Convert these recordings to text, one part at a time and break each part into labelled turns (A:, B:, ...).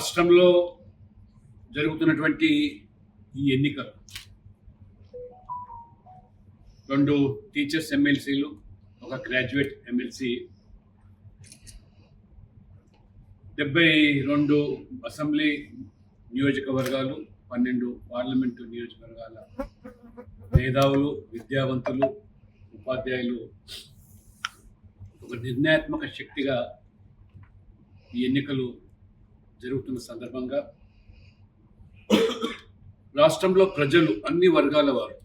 A: రాష్ట్రంలో జరుగుతున్నటువంటి ఈ ఎన్నికలు రెండు టీచర్స్ ఎమ్మెల్సీలు ఒక గ్రాడ్యుయేట్ ఎమ్మెల్సీ డెబ్బై రెండు అసెంబ్లీ నియోజకవర్గాలు పన్నెండు పార్లమెంటు నియోజకవర్గాల మేధావులు విద్యావంతులు ఉపాధ్యాయులు ఒక నిర్ణయాత్మక శక్తిగా ఈ ఎన్నికలు జరుగుతున్న సందర్భంగా రాష్ట్రంలో ప్రజలు అన్ని వర్గాల వారు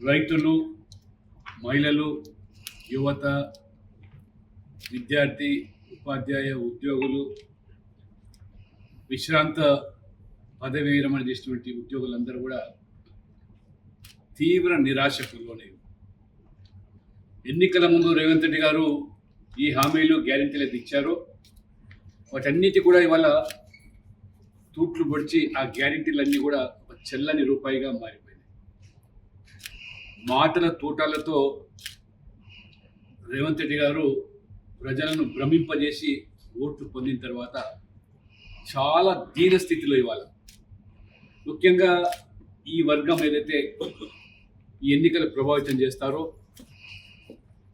A: రైతులు మహిళలు యువత విద్యార్థి ఉపాధ్యాయ ఉద్యోగులు విశ్రాంత పదవి విరమణ చేసినటువంటి ఉద్యోగులందరూ కూడా తీవ్ర నిరాశకు లోనే ఎన్నికల ముందు రేవంత్ రెడ్డి గారు ఈ హామీలు గ్యారెంటీలు ఇచ్చారో. వాటన్నిటి కూడా ఇవాళ తూట్లు పొడిచి ఆ గ్యారెంటీలన్నీ కూడా ఒక చెల్లని రూపాయిగా మారిపోయినాయి. మాటల తూటాలతో రేవంత్ రెడ్డి గారు ప్రజలను భ్రమింపజేసి ఓట్లు పొందిన తర్వాత చాలా దీన స్థితిలో ఇవాళ. ముఖ్యంగా ఈ వర్గం ఏదైతే ఈ ఎన్నికలు ప్రభావితం చేస్తారో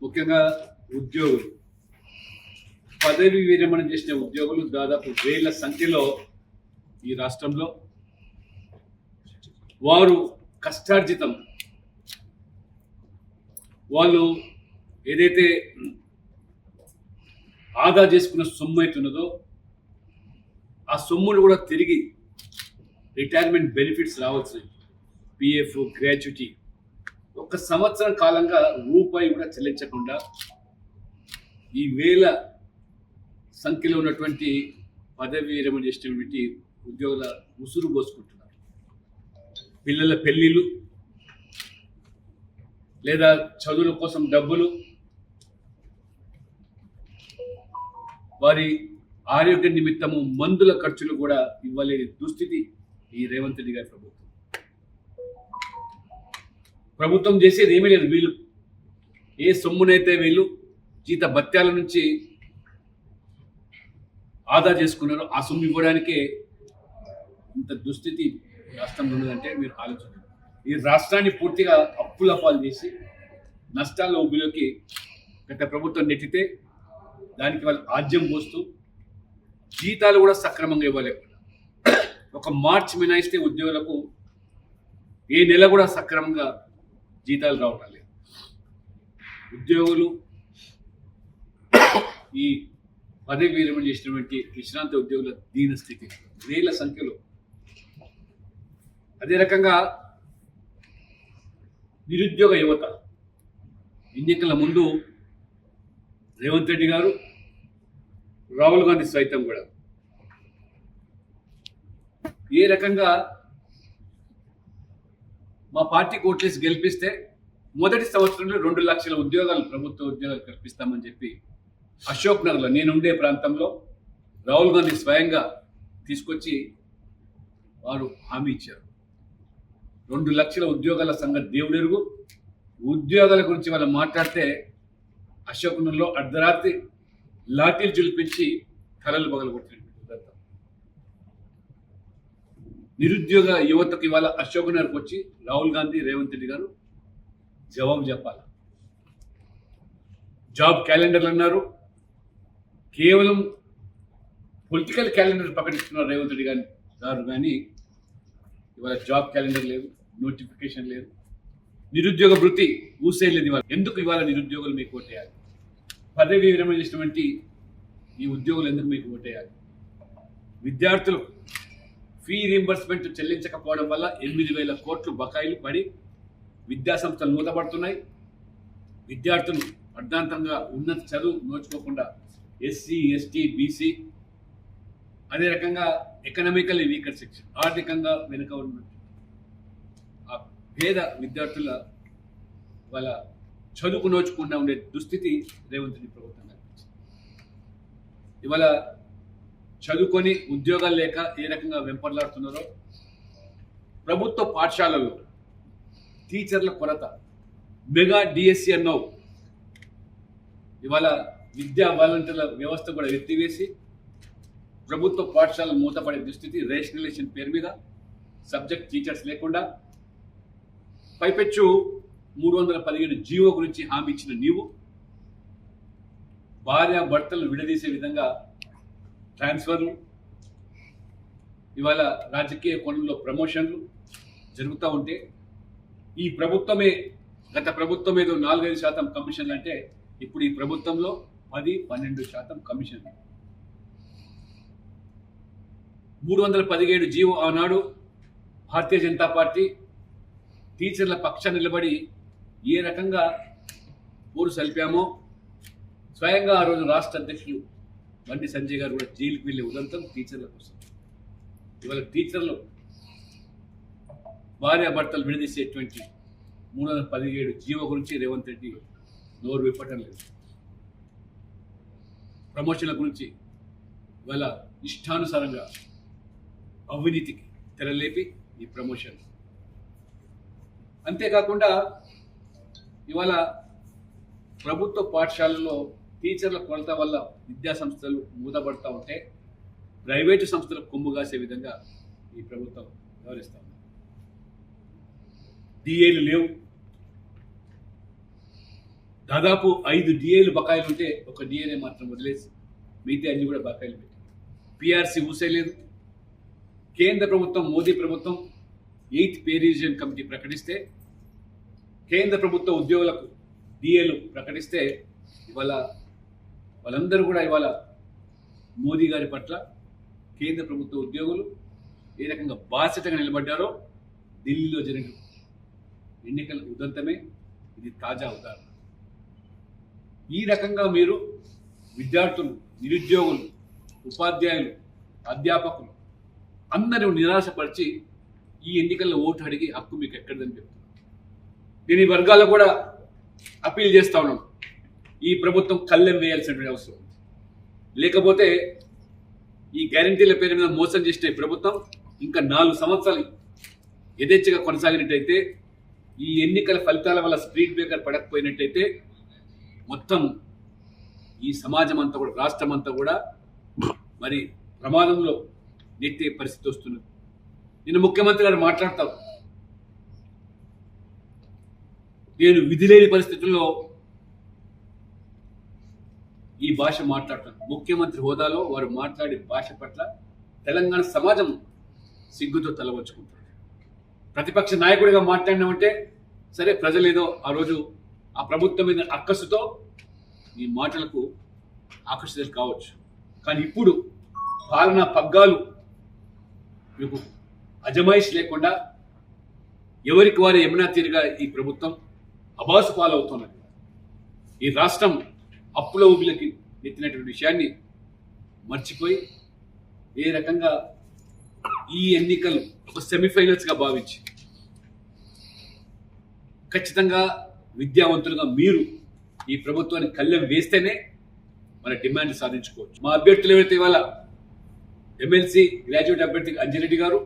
A: ముఖ్యంగా ఉద్యోగులు. పదవి విరమణ చేసిన ఉద్యోగులు దాదాపు వేల సంఖ్యలో ఈ రాష్ట్రంలో వారు కష్టార్జితం. వాళ్ళు ఏదైతే ఆదా చేసుకున్న సొమ్ము అవుతున్నదో ఆ సొమ్మును కూడా తిరిగి రిటైర్మెంట్ బెనిఫిట్స్ రావచ్చు పిఎఫ్ గ్రాట్యుటీ ఒక సంవత్సరం కాలంగా రూపాయి కూడా చెల్లించకుండా ఈ వేల సంఖ్యలో ఉన్నటువంటి పదవి విరమణ చేసినటువంటి ఉద్యోగుల ముసురు పోసుకుంటున్నారు. పిల్లల పెళ్ళిళ్ళు లేదా చదువుల కోసం డబ్బులు వారి ఆరోగ్య నిమిత్తము మందుల ఖర్చులు కూడా ఇవ్వలేని దుస్థితి ఈ రేవంత్ రెడ్డి గారి ప్రభుత్వం. ప్రభుత్వం చేసేది ఏమీ లేదు. వీళ్ళు ఏ సొమ్మునైతే వీళ్ళు జీత భత్యాల నుంచి ఆదా చేసుకున్నారు ఆ సొమ్ము ఇవ్వడానికే ఇంత దుస్థితి రాష్ట్రంలో ఉన్నదంటే మీరు ఆలోచించండి. ఈ రాష్ట్రాన్ని పూర్తిగా అప్పుల పాలు చేసి నష్టాల ఊబిలోకి గత ప్రభుత్వం నెట్టితే దానికి వాళ్ళు ఆద్యం పోస్తూ జీతాలు కూడా సక్రమంగా ఇవ్వలేకుండా ఒక మార్చ్ మినాయిస్తే ఉద్యోగులకు ఏ నెల కూడా సక్రమంగా జీతాలు రావటం లేదు. ఉద్యోగులు ఈ పదవి విరమణ చేసినటువంటి విశ్రాంత ఉద్యోగుల దీన స్థితి. వేల సంఖ్యలో. అదే రకంగా నిరుద్యోగ యువత. ఎన్నికల ముందు రేవంత్ రెడ్డి గారు రాహుల్ గాంధీ సైతం కూడా. ఏ రకంగా మా పార్టీ కోట్లేసి గెలిపిస్తే మొదటి సంవత్సరంలో రెండు లక్షల ఉద్యోగాలు ప్రభుత్వ ఉద్యోగాలు కల్పిస్తామని చెప్పి అశోక్ నగర్లో నేను ఉండే ప్రాంతంలో రాహుల్ గాంధీ స్వయంగా తీసుకొచ్చి వారు హామీ ఇచ్చారు. రెండు లక్షల ఉద్యోగాల సంగతి దేవుడెరుగు. ఉద్యోగాల గురించి వాళ్ళు మాట్లాడితే అశోక్ నగర్లో అర్ధరాత్రి లాఠీలు జులిపించి కలలు పగలగొట్టినటువంటి ఉదంతం నిరుద్యోగ యువతకు ఇవాళ అశోక్ నగర్కి వచ్చి రాహుల్ గాంధీ రేవంత్ రెడ్డి గారు జవాబు చెప్పాలి. జాబ్ క్యాలెండర్లు అన్నారు. కేవలం పొలిటికల్ క్యాలెండర్ ప్రకటిస్తున్నారు రేవంత్ రెడ్డి గారి గారు కానీ ఇవాళ జాబ్ క్యాలెండర్ లేదు నోటిఫికేషన్ లేదు. నిరుద్యోగ వృత్తి ఊసేయలేదు ఇవాళ. ఎందుకు ఇవాళ నిరుద్యోగులు మీకు ఓటేయాలి? పదవి విరమణ చేసినటువంటి ఈ ఉద్యోగులు ఎందుకు మీకు ఓటేయాలి? విద్యార్థులు ఫీ రీంబర్స్మెంట్ చెల్లించకపోవడం వల్ల ఎనిమిది వేల కోట్లు బకాయిలు పడి విద్యాసంస్థలు మూతపడుతున్నాయి. విద్యార్థులు అర్ధాంతంగా ఉన్నత చదువు నోచుకోకుండా ఎస్సీ ఎస్టీ బీసీ అదే రకంగా ఎకనామికల్లీ వీకర్ సెక్షన్ ఆర్థికంగా వెనుక ఉన్న ఆ పేద విద్యార్థుల వాళ్ళ చదువుకు నోచుకుండా ఉండే దుస్థితి రేవంత్ రెడ్డి ప్రభుత్వం కల్పించింది ఇవాళ చదువుకొని ఉద్యోగాలు లేక ఏ రకంగా వెంపర్లాడుతున్నారో ప్రభుత్వ పాఠశాలలో టీచర్ల కొరత మెగా డిఎస్సి అన్నావు. ఇవాళ విద్యా వాలంటీర్ల వ్యవస్థ కూడా ఎత్తివేసి ప్రభుత్వ పాఠశాలలు మూతపడే దుస్థితి రేషనలైజేషన్ పేరు మీద సబ్జెక్ట్ టీచర్స్ లేకుండా పైపెచ్చు మూడు వందల పదిహేడు జీవో గురించి హామీ ఇచ్చిన నీవు భార్య భర్తలు విడదీసే విధంగా ట్రాన్స్ఫర్లు ఇవాళ రాజకీయ కోణంలో ప్రమోషన్లు జరుగుతూ ఉంటే ఈ ప్రభుత్వమే గత ప్రభుత్వం ఏదో నాలుగైదు శాతం కమిషన్లు అంటే ఇప్పుడు ఈ ప్రభుత్వంలో పది పన్నెండు శాతం కమిషన్. మూడు వందల పదిహేడు జీవో ఆనాడు భారతీయ జనతా పార్టీ టీచర్ల పక్షాన నిలబడి ఏ రకంగా ఊరు సల్పామో స్వయంగా ఆ రోజు రాష్ట్ర అధ్యక్షులు బండి సంజయ్ గారు కూడా జైలుకి వెళ్ళే ఉదంతం టీచర్ల కోసం. ఇవాళ టీచర్లు భార్యాభర్తలు విడదీసేటువంటి మూడు వందల పదిహేడు జీవో గురించి రేవంత్ రెడ్డి నోరు విప్పటం లేదు. ప్రమోషన్ల గురించి వాళ్ళ ఇష్టానుసారంగా అవినీతికి తెరలేపి ఈ ప్రమోషన్. అంతేకాకుండా ఇవాళ ప్రభుత్వ పాఠశాలల్లో టీచర్ల కొరత వల్ల విద్యా సంస్థలు మూతపడతా ఉంటే ప్రైవేటు సంస్థలకు కొమ్ము కాసే విధంగా ఈ ప్రభుత్వం వ్యవహరిస్తా ఉంది. డిఏలు లేవు. దాదాపు ఐదు డిఏలు బకాయిలు ఉంటే ఒక డిఏనే మాత్రం వదిలేసి మిగతా అన్ని కూడా బకాయిలు పెట్టారు పిఆర్సీ ఊసేయలేదు కేంద్ర ప్రభుత్వం మోదీ ప్రభుత్వం ఎయిత్ పే రివిజన్ కమిటీ ప్రకటిస్తే కేంద్ర ప్రభుత్వ ఉద్యోగులకు డిఏలు ప్రకటిస్తే ఇవాళ వాళ్ళందరూ కూడా ఇవాళ మోదీ గారి పట్ల కేంద్ర ప్రభుత్వ ఉద్యోగులు ఏ రకంగా బాధ్యతగా నిలబడ్డారో ఢిల్లీలో జరిగిన ఎన్నికల ఉదంతమే ఇది తాజా ఉదాహరణ. ఈ రకంగా మీరు విద్యార్థులు నిరుద్యోగులు ఉపాధ్యాయులు అధ్యాపకులు అందరూ నిరాశపరిచి ఈ ఎన్నికల్లో ఓటు అడిగి హక్కు మీకు ఎక్కడదని చెప్తున్నారు దీని వర్గాల్లో కూడా అప్పీల్ చేస్తా ఉన్నాం ఈ ప్రభుత్వం కళ్ళెం వేయాల్సినటువంటి అవసరం ఉంది. లేకపోతే ఈ గ్యారంటీల పేరు మీద మోసం చేసిన ప్రభుత్వం ఇంకా నాలుగు సంవత్సరాలు యథేచ్ఛగా కొనసాగినట్టయితే ఈ ఎన్నికల ఫలితాల వల్ల స్పీడ్ బ్రేకర్ పడకపోయినట్టయితే మొత్తం ఈ సమాజం అంతా కూడా రాష్ట్రం అంతా కూడా మరి ప్రమాదంలో నెట్టే పరిస్థితి వస్తున్నది నిన్న ముఖ్యమంత్రి గారు మాట్లాడతావు నేను విధి లేని పరిస్థితుల్లో ఈ భాష మాట్లాడతాను. ముఖ్యమంత్రి హోదాలో వారు మాట్లాడే భాష పట్ల తెలంగాణ సమాజం సిగ్గుతో తలవంచుకుంటారు ప్రతిపక్ష నాయకుడిగా మాట్లాడినామంటే సరే ప్రజలేదో ఆ రోజు ఆ ప్రభుత్వం మీద అక్కసుతో ఈ మాటలకు ఆకర్షితులు కావచ్చు. కానీ ఇప్పుడు పాలనా పగ్గాలు మీకు అజమాయిష్ లేకుండా ఎవరికి వారు యమునా తీరుగా ఈ ప్రభుత్వం అబాసు పాలవుతున్నది. ఈ రాష్ట్రం అప్పుల ఊబిలకి ఎత్తినటువంటి విషయాన్ని మర్చిపోయి ఏ రకంగా ఈ ఎన్నికలు ఒక సెమీఫైనల్స్గా భావించి ఖచ్చితంగా విద్యావంతులుగా మీరు ఈ ప్రభుత్వానికి కళ్ళెం వేస్తేనే మన డిమాండ్ సాధించుకోవచ్చు. మా అభ్యర్థులు ఎవరైతే ఇవాళ ఎమ్మెల్సీ గ్రాడ్యుయేట్ అభ్యర్థిగా అంజిరెడ్డి గారు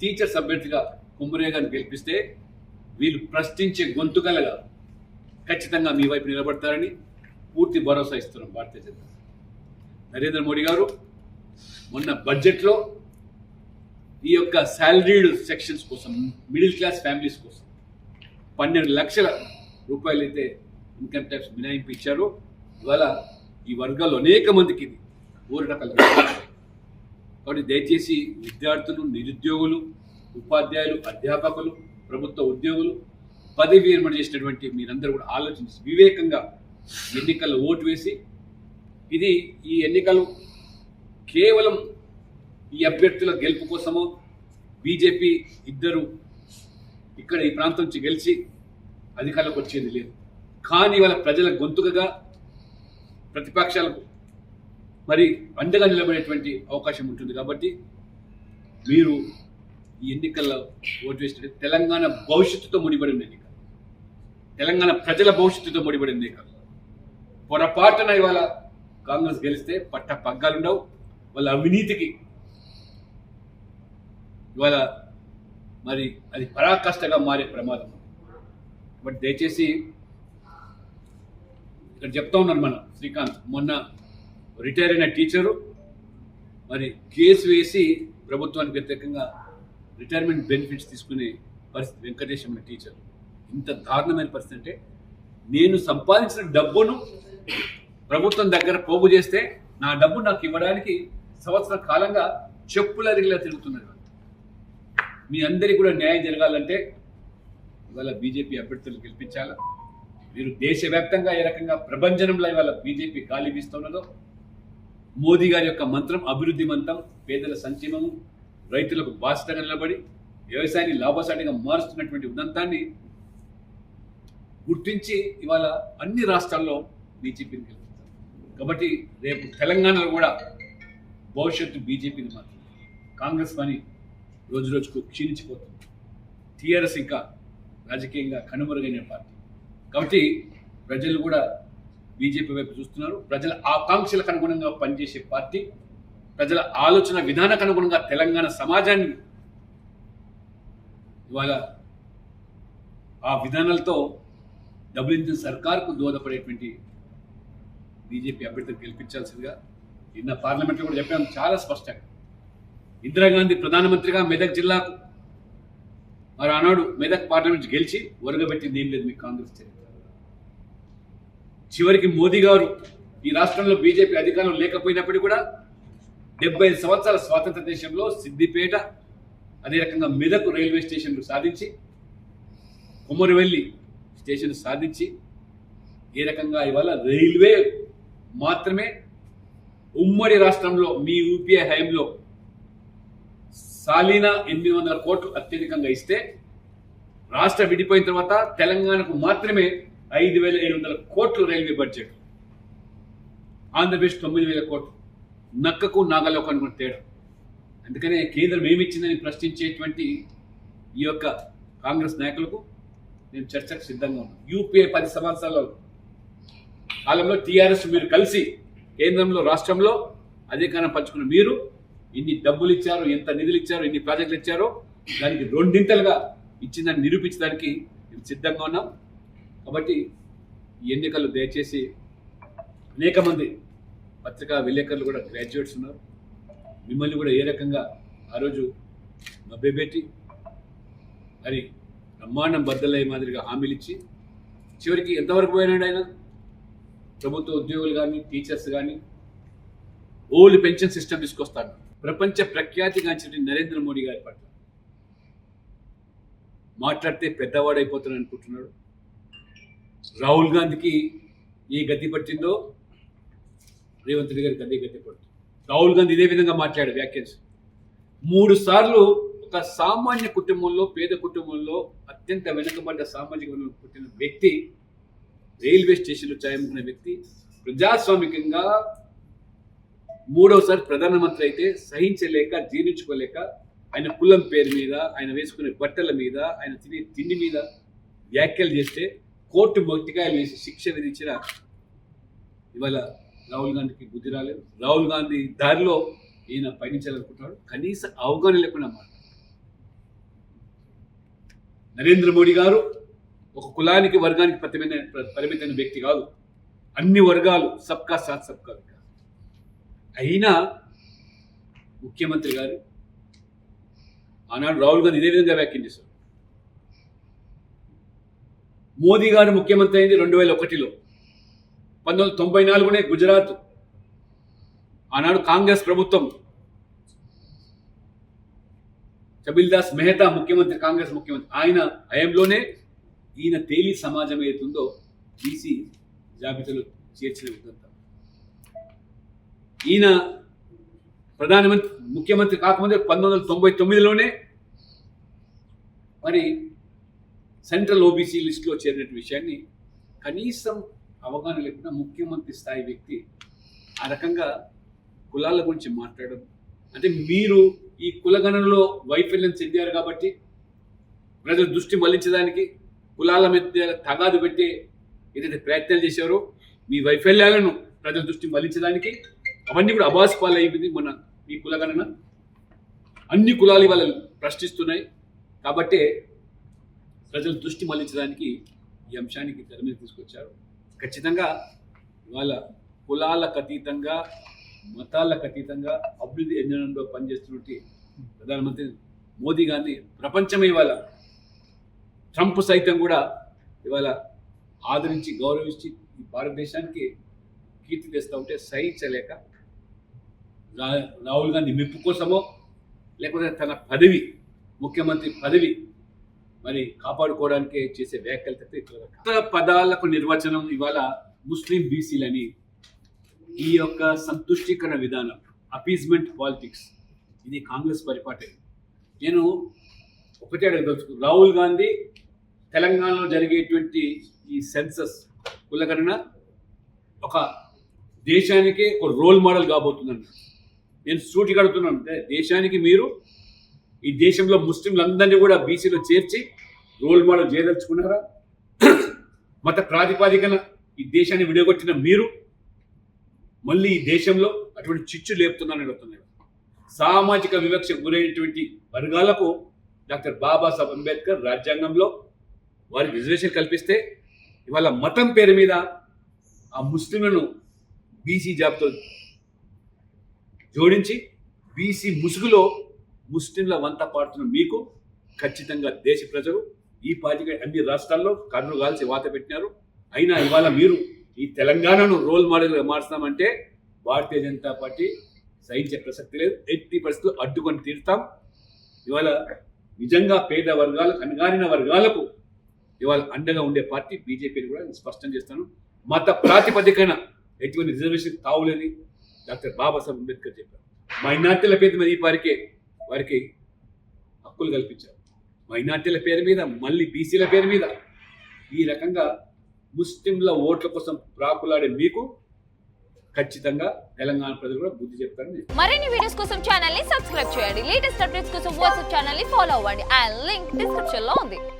A: టీచర్స్ అభ్యర్థిగా కుమ్మరయ్య గారిని గెలిపిస్తే వీళ్ళు ప్రశ్నించే గొంతుకలుగా ఖచ్చితంగా మీ వైపు నిలబడతారని పూర్తి భరోసా ఇస్తున్నాం భారతీయ జనతా నరేంద్ర మోడీ గారు మొన్న బడ్జెట్లో ఈ యొక్క శాలరీడ్ సెక్షన్స్ కోసం మిడిల్ క్లాస్ ఫ్యామిలీస్ కోసం పన్నెండు లక్షల రూపాయలు అయితే ఇన్కమ్ ట్యాక్స్ మినహాయింపు ఇచ్చారు ఇవాళ ఈ వర్గాల్లో అనేక మందికి ఇది ఊరట కాబట్టి దయచేసి విద్యార్థులు నిరుద్యోగులు ఉపాధ్యాయులు అధ్యాపకులు ప్రభుత్వ ఉద్యోగులు పదవి విరమణ చేసినటువంటి మీరందరూ కూడా ఆలోచించి వివేకంగా ఎన్నికల్లో ఓటు వేసి ఇది ఈ ఎన్నికలు కేవలం ఈ అభ్యర్థుల గెలుపు కోసమో బీజేపీ ఇద్దరు ఇక్కడ ఈ ప్రాంతం నుంచి గెలిచి అధికారులకు వచ్చేది లేదు. కానీ ఇవాళ ప్రజల గొంతుకగా ప్రతిపక్షాలకు మరి అండగా నిలబడేటువంటి అవకాశం ఉంటుంది కాబట్టి మీరు ఈ ఎన్నికల్లో ఓటు వేసినట్టు తెలంగాణ భవిష్యత్తుతో ముడిపడిన ఎన్నిక. తెలంగాణ ప్రజల భవిష్యత్తుతో ముడిపడిన ఎన్నిక. పొరపాటున ఇవాళ కాంగ్రెస్ గెలిస్తే పట్ట పగ్గాలుండవు వాళ్ళ అవినీతికి ఇవాళ మరి అది పరాకాష్టగా మారే ప్రమాదం. బట్ దయచేసి ఇక్కడ చెప్తా ఉన్నాను మన శ్రీకాంత్ మొన్న రిటైర్ అయిన టీచరు మరి కేసు వేసి ప్రభుత్వానికి వ్యతిరేకంగా రిటైర్మెంట్ బెనిఫిట్స్ తీసుకునే పరిస్థితి వెంకటేశం అనే టీచర్. ఇంత దారుణమైన పరిస్థితి అంటే నేను సంపాదించిన డబ్బును ప్రభుత్వం దగ్గర పోగు చేస్తే నా డబ్బు నాకు ఇవ్వడానికి సంవత్సర కాలంగా చెప్పుల రిగిలా తిరుగుతున్నారు. మీ అందరికీ కూడా న్యాయం జరగాలంటే ఇవాళ బీజేపీ అభ్యర్థులు గెలిపించాలా? మీరు దేశవ్యాప్తంగా ఏ రకంగా ప్రపంచంలో ఇవాళ బీజేపీ గాలి వీస్తున్నదో? మోదీ గారి యొక్క మంత్రం అభివృద్ధి మంత్రం పేదల సంక్షేమము రైతులకు బాధ్యతగా నిలబడి వ్యవసాయాన్ని లాభసాటిగా మారుస్తున్నటువంటి ఉదంతాన్ని గుర్తించి ఇవాళ అన్ని రాష్ట్రాల్లో బీజేపీని గెలుపుతారు కాబట్టి రేపు తెలంగాణలో కూడా భవిష్యత్తు బీజేపీని మాత్రం కాంగ్రెస్ పని రోజు రోజుకు క్షీణించిపోతుంది. టీఆర్ఎస్ ఇంకా రాజకీయంగా కనుమరుగైన పార్టీ. కాబట్టి ప్రజలు కూడా బీజేపీ వైపు చూస్తున్నారు. ప్రజల ఆకాంక్షలకు అనుగుణంగా పనిచేసే పార్టీ. ప్రజల ఆలోచన విధానానికి అనుగుణంగా తెలంగాణ సమాజాన్ని ఇవాళ ఆ విధానాలతో డబుల్ ఇంజిన్ సర్కార్కు దోహదపడేటువంటి బీజేపీ అభ్యర్థిని గెలిపించాల్సిందిగా నిన్న పార్లమెంట్లో కూడా చెప్పాము చాలా స్పష్టంగా. ఇందిరాగాంధీ ప్రధానమంత్రిగా మెదక్ జిల్లాకు మరి ఆనాడు మెదక్ పార్లమెంట్ గెలిచి ఒరగబెట్టింది ఏం లేదు మీ కాంగ్రెస్ చరిత్ర. చివరికి మోదీ గారు ఈ రాష్ట్రంలో బీజేపీ అధికారం లేకపోయినప్పటికీ కూడా డెబ్బై సంవత్సరాల స్వాతంత్ర దేశంలో సిద్దిపేట అదే రకంగా మెదక్ రైల్వే స్టేషన్లు సాధించి కొమరవెల్లి స్టేషన్ సాధించి ఏ రకంగా ఇవాళ రైల్వే మాత్రమే ఉమ్మడి రాష్ట్రంలో మీ యూపీఐ హయాంలో సాలీనా ఎనిమిది వందల కోట్లు అత్యధికంగా ఇస్తే రాష్ట్ర విడిపోయిన తర్వాత తెలంగాణకు మాత్రమే ఐదు వేల ఏడు వందల కోట్లు రైల్వే బడ్జెట్. ఆంధ్రప్రదేశ్ తొమ్మిది వేల కోట్లు. నక్కకు నాగలోకానికి ఉన్న తేడా. అందుకనే కేంద్రం ఏమిచ్చిందని ప్రశ్నించేటువంటి ఈ యొక్క కాంగ్రెస్ నాయకులకు నేను చర్చకు సిద్ధంగా ఉన్నాను. యూపీఏ పది సంవత్సరాల కాలంలో టీఆర్ఎస్ మీరు కలిసి కేంద్రంలో రాష్ట్రంలో అధికారం పంచుకున్న మీరు ఇన్ని డబ్బులు ఇచ్చారు ఎంత నిధులు ఇచ్చారు ఎన్ని ప్రాజెక్టులు ఇచ్చారో దానికి రెండింతలుగా ఇచ్చిందని నిరూపించడానికి మేము సిద్ధంగా ఉన్నాం. కాబట్టి ఈ ఎన్నికలు దయచేసి అనేక మంది పత్రికా విలేకరులు కూడా గ్రాడ్యుయేట్స్ ఉన్నారు. మిమ్మల్ని కూడా ఏ రకంగా ఆ రోజు మభ్యపెట్టి మరి బ్రహ్మాండం బద్దలయ్యే మాదిరిగా హామీలు ఇచ్చి చివరికి ఎంతవరకు పోయినాడు ఆయన? ప్రభుత్వ ఉద్యోగులు కానీ టీచర్స్ కానీ ఓల్డ్ పెన్షన్ సిస్టమ్ తీసుకొస్తాడు. ప్రపంచ ప్రఖ్యాతిగాంచిన నరేంద్ర మోడీ గారి పట్ల మాట్లాడితే పెద్దవాడైపోతాను అనుకుంటున్నాడు. రాహుల్ గాంధీకి ఏ గతి పట్టిందో రేవంత్ రెడ్డి గారికి అదే గతి పడుతుంది. రాహుల్ గాంధీ ఇదే విధంగా మాట్లాడాడు వ్యాఖ్యాన్స్ మూడు సార్లు ఒక సామాన్య కుటుంబంలో పేద కుటుంబంలో అత్యంత వెనుకబడ్డ సామాజిక పుట్టిన వ్యక్తి రైల్వే స్టేషన్లో చాయముకున్న వ్యక్తి ప్రజాస్వామికంగా మూడవసారి ప్రధానమంత్రి అయితే సహించలేక జీర్ణించుకోలేక ఆయన కులం పేరు మీద ఆయన వేసుకునే బట్టల మీద ఆయన తినే తిండి మీద వ్యాఖ్యలు చేస్తే కోర్టు మొట్టికాయలు వేసి శిక్ష విధించిన ఇవాళ రాహుల్ గాంధీకి బుద్ధి రాలేదు. రాహుల్ గాంధీ దారిలో ఈయన పయనించాలనుకుంటున్నాడు. కనీస అవగాహన లేకుండా మాట నరేంద్ర మోడీ గారు ఒక కులానికి వర్గానికి పరిమితమైన పరిమితమైన వ్యక్తి కాదు. అన్ని వర్గాలు సబ్కా సాత్ సబ్కా అయినా ముఖ్యమంత్రి గారు ఆనాడు రాహుల్ గాంధీ ఇదే విధంగా వ్యాఖ్యానిస్తారు మోదీ గారు ముఖ్యమంత్రి అయింది రెండు వేల ఒకటిలో పంతొమ్మిది వందల తొంభై నాలుగునే గుజరాత్. ఆనాడు కాంగ్రెస్ ప్రభుత్వం. కబిల్దాస్ మెహతా ముఖ్యమంత్రి కాంగ్రెస్ ముఖ్యమంత్రి. ఆయన హయాంలోనే ఈయన తేలి సమాజం ఏతుందో బీసీ జాబితాలో చేర్చిన విధంగా. ఈయన ప్రధానమంత్రి ముఖ్యమంత్రి కాకముందే పంతొమ్మిది వందల తొంభై తొమ్మిదిలోనే మరి సెంట్రల్ ఓబీసీ లిస్టులో చేరిన విషయాన్ని కనీసం అవగాహన లేకుండా ముఖ్యమంత్రి స్థాయి వ్యక్తి ఆ రకంగా కులాల గురించి మాట్లాడడం. అంటే మీరు ఈ కులగణనలో వైఫల్యం చెందారు కాబట్టి ప్రజల దృష్టి మళ్ళించడానికి కులాల మధ్య తగాదు పెట్టి ఏదైతే ప్రయత్నాలు చేశారో మీ వైఫల్యాలను ప్రజల దృష్టి మళ్ళించడానికి అవన్నీ కూడా అబాస్ పాలు అయిపోయింది మన ఈ కులగణన అన్ని కులాలు ఇవాళ ప్రశ్నిస్తున్నాయి. కాబట్టే ప్రజల దృష్టి మళ్ళించడానికి ఈ అంశానికి తెర మీద తీసుకొచ్చారు. ఖచ్చితంగా ఇవాళ కులాలకు అతీతంగా మతాలకు అతీతంగా అభివృద్ధి ఎంజనంలో పనిచేస్తున్నటువంటి ప్రధానమంత్రి మోదీ గారిని ప్రపంచమే ఇవాళ ట్రంప్ సైతం కూడా ఇవాళ ఆదరించి గౌరవించి ఈ భారతదేశానికి కీర్తి తెస్తూ ఉంటే సహించలేక రాహుల్ గాంధీ మెప్పు కోసమో లేకపోతే తన పదవి ముఖ్యమంత్రి పదవి మరి కాపాడుకోవడానికే చేసే వ్యాఖ్యలు తప్పితే కొత్త పదాలకు నిర్వచనం ఇవాళ ముస్లిం బీసీలని ఈ యొక్క సంతుష్టీకరణ విధానం అపీజ్మెంట్ పాలిటిక్స్ ఇది కాంగ్రెస్ పరిపాటే. నేను ఒకటే అడగదలుచుకు రాహుల్ గాంధీ తెలంగాణలో జరిగేటువంటి ఈ సెన్సస్ కులగణన ఒక దేశానికి ఒక రోల్ మోడల్ కాబోతుందన్నారు. నేను సూటి కడుతున్నాను అంటే దేశానికి మీరు ఈ దేశంలో ముస్లింలందరినీ కూడా బీసీలో చేర్చి రోల్ మోడల్ చేయదలుచుకున్నారా? మత ప్రాతిపాదికన ఈ దేశాన్ని విడగొట్టిన మీరు మళ్ళీ ఈ దేశంలో అటువంటి చిచ్చు లేపుతున్నారని అడుగుతున్నాను. సామాజిక వివక్ష గురైనటువంటి వర్గాలకు డాక్టర్ బాబాసాహెబ్ అంబేద్కర్ రాజ్యాంగంలో వారికి రిజర్వేషన్ కల్పిస్తే ఇవాళ మతం పేరు మీద ఆ ముస్లింలను బీసీ జాబ్తో జోడించి బీసీ ముసుగులో ముస్లింల వంత పాడుతున్న మీకు ఖచ్చితంగా దేశ ప్రజలు ఈ పార్టీగా అన్ని రాష్ట్రాల్లో కర్రు కాల్చి వాత పెట్టినారు. అయినా ఇవాళ మీరు ఈ తెలంగాణను రోల్ మోడల్గా మార్చుతామంటే భారతీయ జనతా పార్టీ సహించే ప్రసక్తి లేదు. ఎట్టి పరిస్థితులు అడ్డుకొని తీరుతాం. ఇవాళ నిజంగా పేద వర్గాలకు అణగారిన వర్గాలకు ఇవాళ అండగా ఉండే పార్టీ బీజేపీని కూడా నేను స్పష్టం చేస్తాను. మత ప్రాతిపదికన ఎటువంటి రిజర్వేషన్ తావులేని డాక్టర్ బాబాసాహెబ్ అంబేద్కర్ చెప్పారు. మైనార్టీల పేరు మీద ఈ వారికి వారికి హక్కులు కల్పించారు. మైనార్టీల పేరు మీద మళ్ళీ బీసీల పేరు మీద ఈ రకంగా ముస్లింల ఓట్ల కోసం ప్రాకులాడే మీకు ఖచ్చితంగా తెలంగాణ ప్రజలు కూడా బుద్ధి చెప్తారని
B: మరిన్ని వీడియోస్ కోసం ఛానల్ని సబ్స్క్రైబ్ చేయండి. లేటెస్ట్ అప్డేట్స్ కోసం వాట్సాప్ ఛానల్ని ఫాలో అవ్వండి. అండ్ లింక్ డిస్క్రిప్షన్లో ఉంది.